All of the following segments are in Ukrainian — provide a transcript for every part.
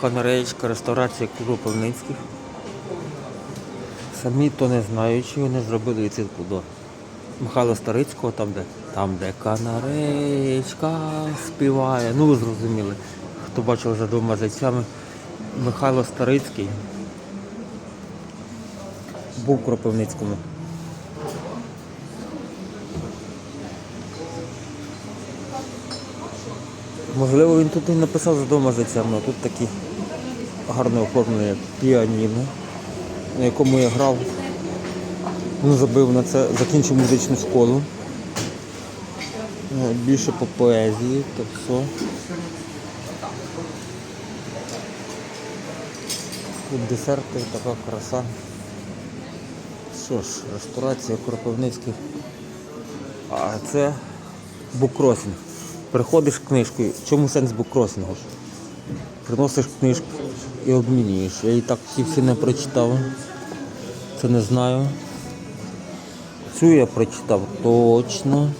Канареєчка, реставрація Кропивницьких. Самі то не знаю, чи вони зробили відсилку до Михайла Старицького, там де, там, де канареєчка співає. Ну ви зрозуміли, хто бачив за двома зайцями. Михайло Старицький був в Кропивницькому. Можливо, він тут і написав за двома зайцями, а тут такі гарне оформлення піаніно, на якому я грав. Ну, забив на це, закінчив музичну школу. Е, Більше по поезії, так все. Тут десерти, така краса. Що ж, ресторація Кропивницьких. А це буккросінг. Приходиш книжкою. Чому сенс буккросінгу? Приносиш книжку і обмінюєш. Я і так ці всі не прочитав. Це не знаю. Цю я прочитав точно.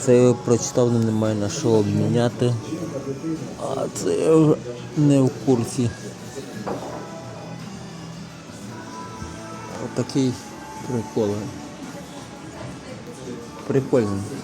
Це я прочитав, але немає на що обміняти. А це я вже не в курсі. Отакий прикол. por aí. Né?